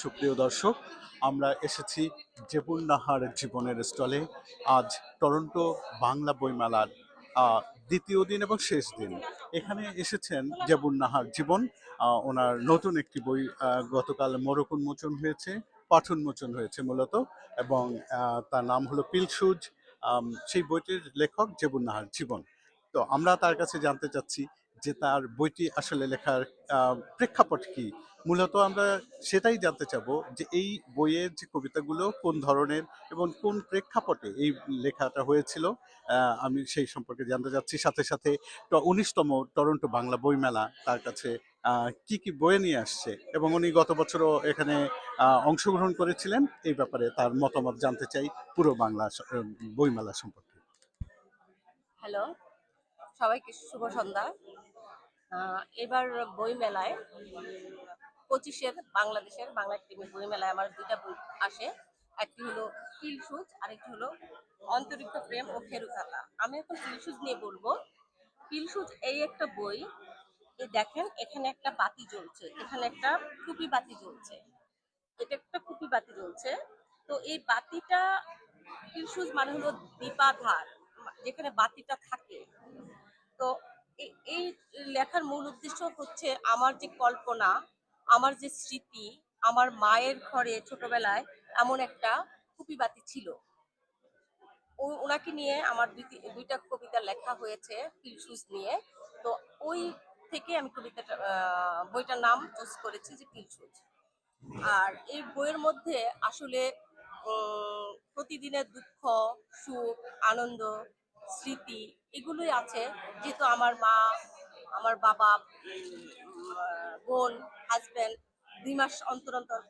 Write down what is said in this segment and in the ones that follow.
সুপ্রিয় দর্শক, আমরা এসেছি জেবুল নাহার জীবনের স্টলে। আজ টরন্টো বাংলা বইমেলার দ্বিতীয় দিন এবং শেষ দিন। এখানে এসেছেন জেবুল নাহার জীবন ওনার নতুন একটি বই গতকাল মোড়ক উন্মোচন হয়েছে, পাঠ উন্মোচন হয়েছে মূলত, এবং তার নাম হলো পিলসুজ। সেই বইটির লেখক জেবুল নাহার জীবন। তো আমরা তার কাছে জানতে চাচ্ছি যে তার বইটি আসলে লেখার প্রেক্ষাপট কি? মূলত আমরা সেটাই জানতে চাবো যে এই বইয়ের যে কবিতাগুলো কোন ধরনের এবং কোন প্রেক্ষাপটে এই লেখাটা হয়েছিল আমি সেই সম্পর্কে জানতে চাচ্ছি। সাথে সাথে উনিশতম টরন্টো বাংলা বইমেলা তার কাছে কি কি বই নিয়ে আসছে এবং উনি গত বছরও এখানে অংশগ্রহণ করেছিলেন। এই ব্যাপারে তার মতামত জানতে চাই পুরো বাংলা বইমেলা সম্পর্কে। হ্যালো, সবাইকে শুভ সন্ধ্যা। এবার বই মেলায় পঁচিশের বাংলাদেশের বাংলা একাডেমি বই মেলায় আমার দুইটা বই আসে। একটি হলো কিলসুজ আরেকটি হলো অন্তরিক্ত প্রেম ও খেরুকাতা আমি এখন কিলসুজ নিয়ে বলব। কিলসুজ এই একটা বই দেখেন এখানে একটা বাতি জ্বলছে, এখানে একটা কুপি বাতি জ্বলছে। এটা একটা কুপি বাতি জ্বলছে। তো এই বাতিটা কিলসুজ মানে হলো দীপাধার, যেখানে বাতিটা থাকে। তো এই লেখার মূল উদ্দেশ্য হচ্ছে আমার যে কল্পনা, আমার যে স্মৃতি, আমার মায়ের ঘরে ছোটবেলায় এমন একটা কুপি বাতি ছিল ওনাকে নিয়ে আমার দুইটি- কবিতা লেখা হয়েছে পিলসুস নিয়ে। তো ওই থেকে আমি কবিতাটা বইটার নাম চুজ করেছি যে পিলসুস আর এই বইয়ের মধ্যে আসলে প্রতিদিনের দুঃখ, সুখ, আনন্দ স্মৃতি এগুলোই আছে। যেহেতু আমার মা, আমার বাবা বোন হাজবেন্ড দুই মাস অন্তর অন্তর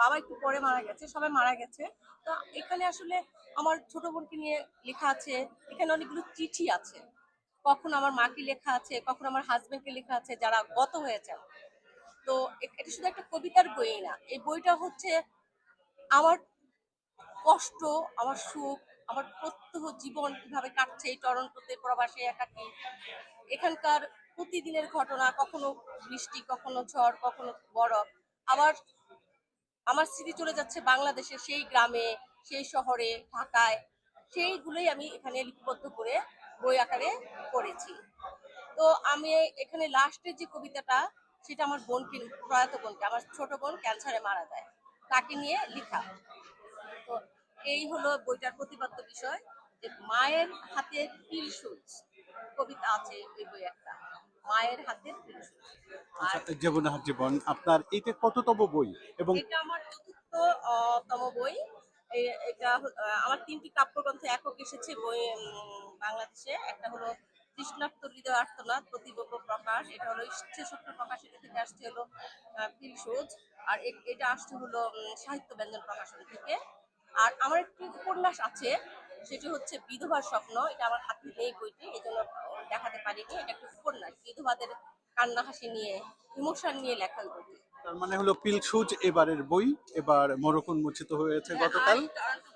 বাবা একটু পরে মারা গেছে, সবাই মারা গেছে। তো এখানে আসলে আমার ছোট বোনকে নিয়ে লেখা আছে, এখানে অনেকগুলো চিঠি আছে। কখন আমার মাকে লেখা আছে, কখন আমার হাজবেন্ডকে লেখা আছে, যারা গত হয়েছেন। তো এটা শুধু একটা কবিতার বই না, এই বইটা হচ্ছে আমার কষ্ট, আমার সুখ আমার প্রত্যহ জীবন কীভাবে কাটছে এই টরন্টোতে প্রবাসে একাকি, এখানকার প্রতিদিনের ঘটনা, কখনো বৃষ্টি, কখনো ঝড়, কখনো বরফ আবার আমার স্মৃতি চলে যাচ্ছে বাংলাদেশে সেই গ্রামে, সেই শহরে, ঢাকায়, সেইগুলোই আমি এখানে লিপিবদ্ধ করে বই আকারে করেছি তো আমি এখানে লাস্টের যে কবিতাটা, সেটা আমার বোনকে, প্রয়াত বোনকে, আমার ছোট বোন ক্যান্সারে মারা যায়, তাকে নিয়ে লেখা। এই হলো বইটার প্রতিপাদ্য বিষয় যে মায়ের তিল সুচ কবিতা আছে এই বই একটা। মায়ের সুচ আর জেবুল জীবন আপনার এটা কততম বই? এবং এটা আমার চতুর্থ আহ, তম বই। এটা আমার তিনটি কাব্যগ্রন্থ একক এসেছে বই বাংলাদেশে। একটা হলো কৃষ্ণার্থ হৃদয় আর্তনাথ প্রতিবব্য প্রকাশ। এটা হলো ছেষট্ট প্রকাশ এটা থেকে আসছে হলো পিলসোজ আর এটা আসছে হলো সাহিত্য ব্যঞ্জন প্রকাশন থেকে। আর আমার একটি উপন্যাস আছে সেটি হচ্ছে বিধবার স্বপ্ন। এটা আমার হাতে নেই বইটি এই জন্য দেখাতে পারিনি। এটা একটি উপন্যাস বিধবাদের কান্না হাসি নিয়ে ইমোশন নিয়ে লেখা বইটি। তার মানে হলো পিলসুজ এবারের বই এবার মোড়ক উন্মোচিত হয়েছে গতকাল।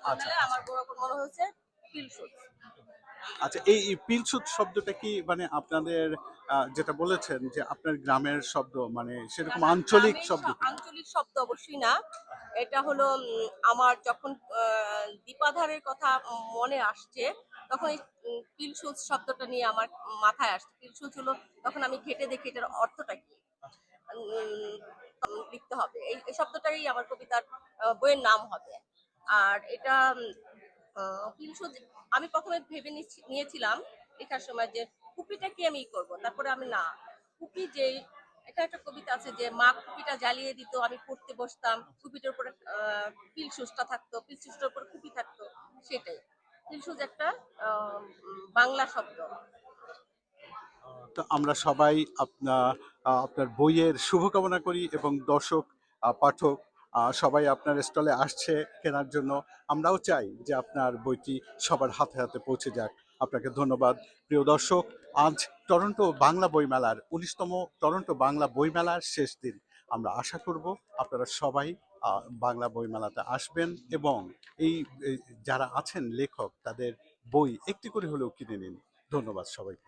আচ্ছা, আমার বড় মনে হয়েছে পিলসুট আচ্ছা এই এই পিলসুজ শব্দটা কি মানে আপনাদের আহ, যেটা বলেছেন যে আপনার গ্রামের শব্দ মানে সেরকম আঞ্চলিক শব্দ আঞ্চলিক শব্দ অবশ্যই না। এটা হলো আমার যখন দীপাধারের কথা মনে আসছে, তখন এই পিলসুচ শব্দটা নিয়ে আমার মাথায় আসছে। পিলসুচ হলো, তখন আমি ঘেটে দেখি এটার অর্থটা কি। লিখতে হবে। এই শব্দটাই আমার কবিতার বইয়ের নাম হবে। আর এটা পিলসুচ আমি প্রথমে ভেবে নিয়েছিলাম লেখার সময় যে, কুপিটা কি আমি করব? তারপরে আমি, না, কুপি যে এখানে একটা কবিতা আছে যে মা কুপিটা জ্বালিয়ে দিত আমি পড়তে বসতাম। কুপিটার উপরে আহ, পিলসুসটা থাকতো পিলসুসটার উপরে কুপি থাকতো। সেটাই। পিলসুস একটা আহ, বাংলা শব্দ। তো আমরা সবাই আপনার আপনার বইয়ের শুভকামনা করি এবং দর্শক পাঠক সবাই আপনার স্টলে আসছে কেনার জন্য। আমরাও চাই যে আপনার বইটি সবার হাতে হাতে পৌঁছে যাক। আপনাকে ধন্যবাদ। প্রিয় দর্শক, আজ টরন্টো বাংলা বইমেলার উনিশতম টরন্টো বাংলা বইমেলার শেষ দিন। আমরা আশা করব আপনারা সবাই বাংলা বইমেলাতে আসবেন এবং এই যারা আছেন লেখক, তাদের বই একটি করে হলেও কিনে নিন। ধন্যবাদ সবাইকে।